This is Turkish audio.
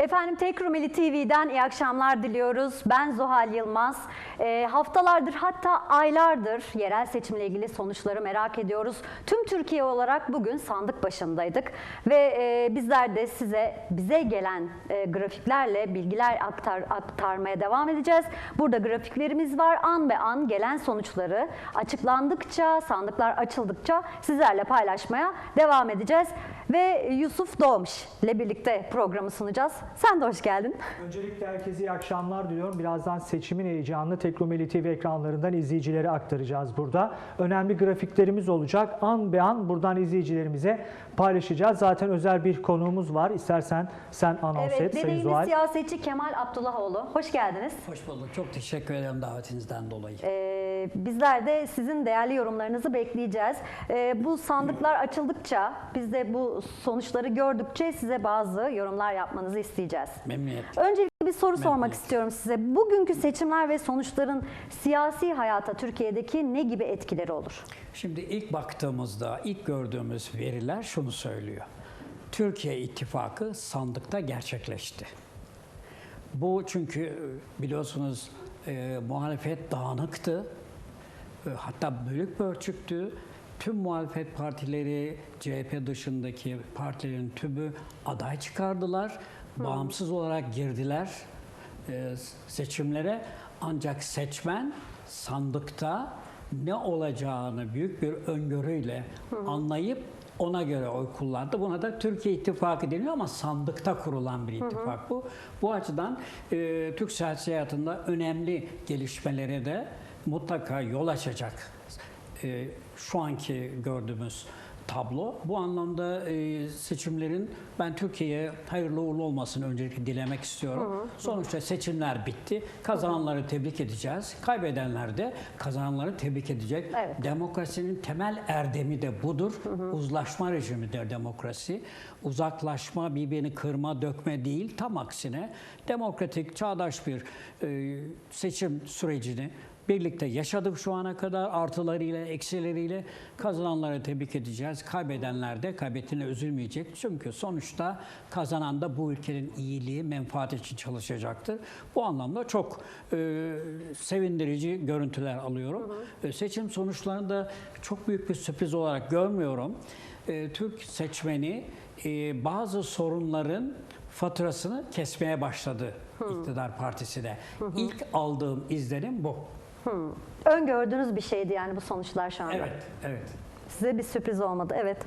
Efendim Tek Rumeli TV'den iyi akşamlar diliyoruz. Ben Zuhal Yılmaz. Ee, haftalardır hatta aylardır yerel seçimle ilgili sonuçları merak ediyoruz. Tüm Türkiye olarak bugün sandık başındaydık ve e, bizler de size bize gelen e, grafiklerle bilgiler aktar, aktarmaya devam edeceğiz. Burada grafiklerimiz var. An be an gelen sonuçları açıklandıkça, sandıklar açıldıkça sizlerle paylaşmaya devam edeceğiz. Ve Yusuf Doğmuş ile birlikte programı sunacağız. Sen de hoş geldin. Öncelikle herkese iyi akşamlar diliyorum. Birazdan seçimin heyecanını Tekromeli TV ekranlarından izleyicilere aktaracağız burada. Önemli grafiklerimiz olacak. An be an buradan izleyicilerimize paylaşacağız. Zaten özel bir konuğumuz var. İstersen sen anons Evet, et Sayın deneyimli Zuhal. siyasetçi Kemal Abdullahoğlu. Hoş geldiniz. Hoş bulduk. Çok teşekkür ederim davetinizden dolayı. Ee, bizler de sizin değerli yorumlarınızı bekleyeceğiz. Ee, bu sandıklar açıldıkça, biz de bu sonuçları gördükçe size bazı yorumlar yapmanızı isteyeceğiz. Memnuniyetle. Öncelikle bir soru sormak istiyorum size. Bugünkü seçimler ve sonuçların siyasi hayata Türkiye'deki ne gibi etkileri olur? Şimdi ilk baktığımızda ilk gördüğümüz veriler şunu söylüyor. Türkiye İttifakı sandıkta gerçekleşti. Bu çünkü e, biliyorsunuz e, muhalefet dağınıktı. E, hatta bölük pörçüktü. Tüm muhalefet partileri, CHP dışındaki partilerin tümü aday çıkardılar. Bağımsız olarak girdiler e, seçimlere. Ancak seçmen sandıkta ne olacağını büyük bir öngörüyle anlayıp ona göre oy kullandı. Buna da Türkiye İttifakı deniyor ama sandıkta kurulan bir ittifak bu. Bu açıdan e, Türk siyasi hayatında önemli gelişmelere de mutlaka yol açacak. E, şu anki gördüğümüz tablo. Bu anlamda e, seçimlerin ben Türkiye'ye hayırlı uğurlu olmasını öncelikle dilemek istiyorum. Sonuçta seçimler bitti. Kazananları tebrik edeceğiz. Kaybedenler de kazananları tebrik edecek. Evet. Demokrasinin temel erdemi de budur. Uzlaşma rejimidir demokrasi. Uzaklaşma, birbirini kırma, dökme değil. Tam aksine demokratik, çağdaş bir e, seçim sürecini birlikte yaşadık şu ana kadar artılarıyla, eksileriyle kazananları tebrik edeceğiz. Kaybedenler de kaybettiğine üzülmeyecek. Çünkü sonuçta kazanan da bu ülkenin iyiliği, menfaati için çalışacaktır. Bu anlamda çok e, sevindirici görüntüler alıyorum. E, seçim sonuçlarını da çok büyük bir sürpriz olarak görmüyorum. E, Türk seçmeni e, bazı sorunların faturasını kesmeye başladı iktidar partisi de. İlk aldığım izlenim bu. Öngördüğünüz bir şeydi yani bu sonuçlar şu anda. Evet, evet. Size bir sürpriz olmadı. Evet.